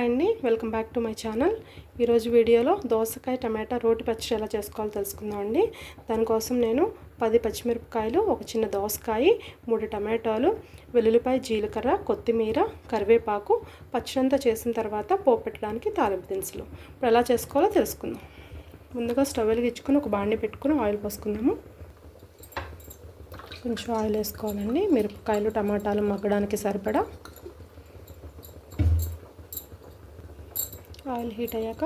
అండి welcome back to my channel. ఈరోజు వీడియోలో దోసకాయ టమాటా రోటి పచ్చడి ఎలా చేసుకోవాలో తెలుసుకుందామండి దానికోసం నేను పది పచ్చిమిరపకాయలు ఒక చిన్న దోసకాయ మూడు టమాటాలు వెల్లుల్లిపాయ జీలకర్ర కొత్తిమీర కరివేపాకు పచ్చడంతా చేసిన తర్వాత పోపు పెట్టడానికి తాలింపు దినుసులు. ఇప్పుడు ఎలా చేసుకోవాలో తెలుసుకుందాం. ముందుగా స్టవ్ వెలిగించుకుని ఒక బాండి పెట్టుకుని ఆయిల్ పోసుకుందాము. కొంచెం ఆయిల్ వేసుకోవాలండి. మిరపకాయలు టమాటాలు మగ్గడానికి సరిపడా ఆయిల్ హీట్ అయ్యాక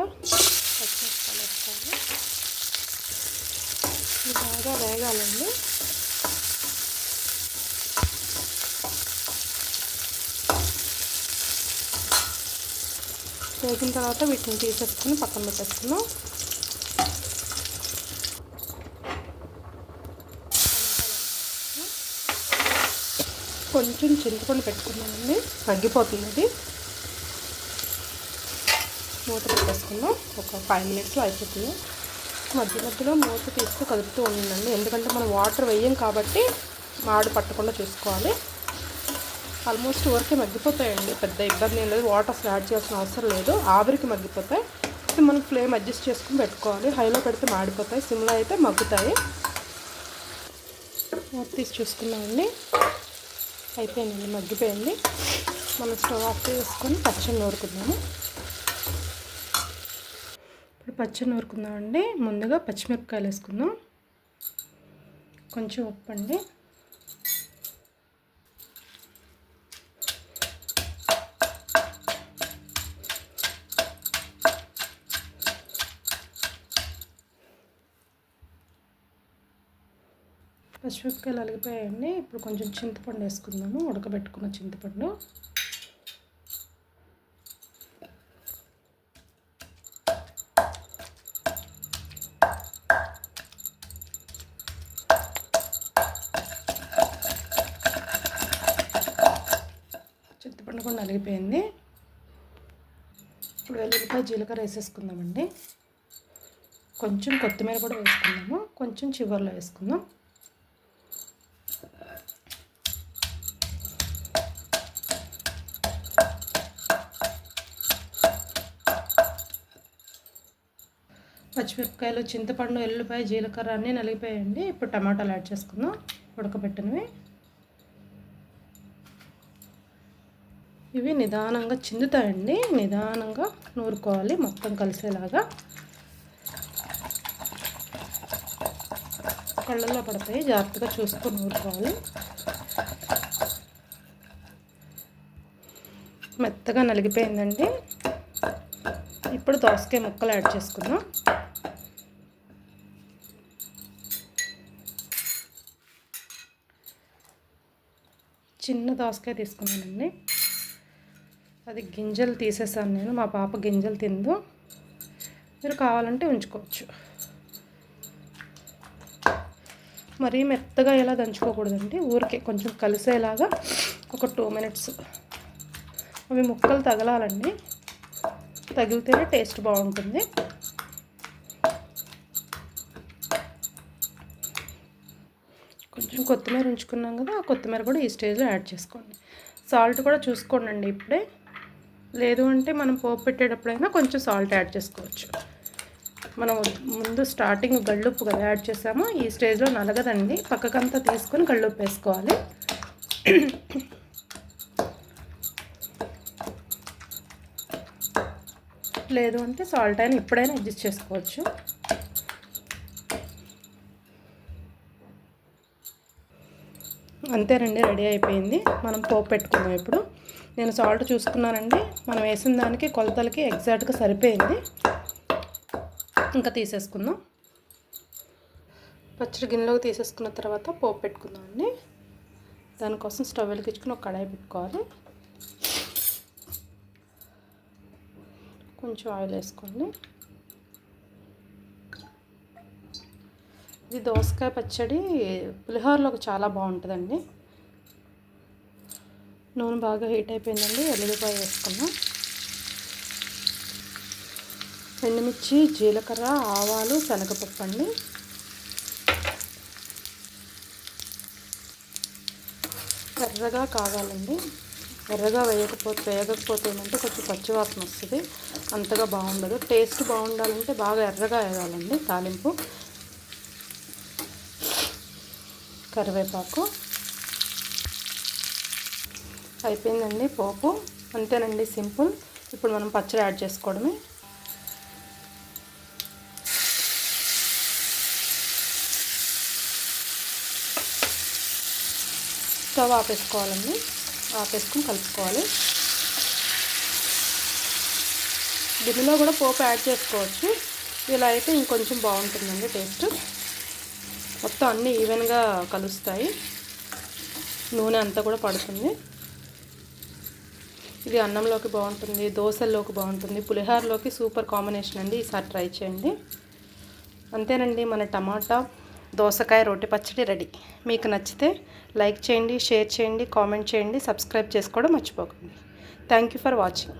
పచ్చిమిరపకాయలు. వేసుకోవాలి బాగా వేగాలండి. వేగిన తర్వాత వీటిని తీసేసుకుని పక్కన పెట్టేసుకున్నాం కొంచెం చింతపండు పెట్టుకున్నామండి తగ్గిపోతుంది అది. మూత పెట్టేసుకుందాం. ఒక ఫైవ్ మినిట్స్లో అయిపోతుంది. మధ్య మధ్యలో మూత తీస్తూ కదుపుతూ ఉండండి. ఎందుకంటే మనం వాటర్ వేయం కాబట్టి మాడు పట్టకుండా చూసుకోవాలి. ఆల్మోస్ట్ ఊరికే మగ్గిపోతాయండి. పెద్ద ఇబ్బంది ఏం లేదు. వాటర్ అసలు యాడ్ చేయాల్సిన అవసరం లేదు. ఆవిరికి మగ్గిపోతాయి. ఇది మనం ఫ్లేమ్ అడ్జస్ట్ చేసుకుని పెట్టుకోవాలి. హైలో పెడితే మాడిపోతాయి. సిమ్లో అయితే మగ్గుతాయి. మూత తీసి చూసుకున్నామండి. అయిపోయిందండి. మగ్గిపోయింది. మనం స్టవ్ ఆఫ్ చేసుకొని పచ్చడి నూరుకుందాము. పచ్చడి నూరుకుందామండి. ముందుగా పచ్చిమిరపకాయలు వేసుకుందాం కొంచెం ఉప్పు అండి. పచ్చిమిరపకాయలు అలిగిపోయాయండి. ఇప్పుడు కొంచెం చింతపండు వేసుకుందాము. ఉడకబెట్టుకున్న చింతపండు. కూడా నలిగిపోయింది. ఇప్పుడు వెల్లుల్లిపాయ జీలకర్ర వేసేసుకుందామండి. కొంచెం కొత్తిమీర కూడా వేసుకుందాము. కొంచెం చివరిలో వేసుకుందాం. పచ్చిమిరపకాయలు చింతపండు ఎల్లుపాయ జీలకర్ర అన్నీ నలిగిపోయాయండి. ఇప్పుడు టమాటాలు యాడ్ చేసుకుందాం. ఉడకబెట్టినవి. ఇవి నిదానంగా చిందుతాయండి. నిదానంగా నూరుకోవాలి. మొత్తం కలిసేలాగా కళ్ళల్లో పడతాయి. జాగ్రత్తగా చూసుకొని నూరుకోవాలి. మెత్తగా నలిగిపోయిందండి. ఇప్పుడు దోసకాయ ముక్కలు యాడ్ చేసుకుందాం. చిన్న దోసకాయ తీసుకున్నానండి. అది గింజలు తీసేసాను నేను. మా పాప గింజలు తిందు. మీరు కావాలంటే ఉంచుకోవచ్చు. మరీ మెత్తగా ఎలా దంచుకోకూడదండి? ఊరికే కొంచెం కలిసేలాగా ఒక టూ మినిట్స్. అవి ముక్కలు తగలాలండి. తగిలితేనే టేస్ట్ బాగుంటుంది. కొంచెం కొత్తిమీర ఉంచుకున్నాం కదా ఆ కొత్తిమీర కూడా ఈ స్టేజ్లో యాడ్ చేసుకోండి. సాల్ట్ కూడా చూసుకోండి ఇప్పుడే. లేదు అంటే మనం పోపు పెట్టేటప్పుడైనా కొంచెం సాల్ట్ యాడ్ చేసుకోవచ్చు. మనం ముందు స్టార్టింగ్ గళ్ళుప్పు కదా యాడ్ చేసాము ఈ స్టేజ్లో నలగదండి. పక్కకంతా తీసుకొని గళ్ళుప్పు వేసుకోవాలి. లేదు అంటే సాల్ట్ అయినా ఇప్పుడైనా అడ్జస్ట్ చేసుకోవచ్చు. అంతేనండి రెడీ అయిపోయింది. మనం పోపు పెట్టుకుందాం ఇప్పుడు. నేను సాల్ట్ చూసుకున్నానండి మనం వేసిన దానికి కొలతలకి ఎగ్జాక్ట్గా సరిపోయింది. ఇంకా తీసేసుకుందాం. పచ్చడి గిన్నెలోకి తీసేసుకున్న తర్వాత పోపు పెట్టుకుందాం అండి. దానికోసం స్టవ్ వెలిగించుకుని ఒక కడాయి పెట్టుకోవాలి. కొంచెం ఆయిల్ వేసుకోండి. ఇది దోసకాయ పచ్చడి పులిహోరలోకి చాలా బాగుంటుందండి. నూనె బాగా హీట్ అయిపోయిందండి ఎల్లుల్లిపాయ వేసుకున్నాం. ఎండుమిర్చి జీలకర్ర ఆవాలు శనగపప్పు అండి. ఎర్రగా కావాలండి. ఎర్రగా వేయకపోతే వేయకపోతే ఏమంటే కొంచెం పచ్చివాసన వస్తుంది అంతగా బాగుండదు. టేస్ట్ బాగుండాలంటే బాగా ఎర్రగా వేయాలండి తాలింపు. కరివేపాకు. అయిపోయిందండి పోపు. అంతేనండి సింపుల్. ఇప్పుడు మనం పచ్చడి యాడ్ చేసుకోవడమే. స్టవ్ ఆపేసుకోవాలండి. ఆపేసుకొని కలుపుకోవాలి. దీనిలో కూడా పోపు యాడ్ చేసుకోవచ్చు. ఇలా అయితే ఇంకొంచెం బాగుంటుందండి టేస్ట్. మొత్తం అన్నీ ఈవెన్గా కలుస్తాయి. నూనె అంతా కూడా పడుతుంది. ఇది అన్నంలోకి బాగుంటుంది దోశల్లోకి బాగుంటుంది పులిహారలోకి సూపర్ కాంబినేషన్ అండి. ఈసారి ట్రై చేయండి. అంతేనండి మన టమాటా దోసకాయ రోటి పచ్చడి రెడీ. మీకు నచ్చితే లైక్ చేయండి షేర్ చేయండి కామెంట్ చేయండి సబ్స్క్రైబ్ చేసుకోవడం మర్చిపోకండి. Thank you for watching.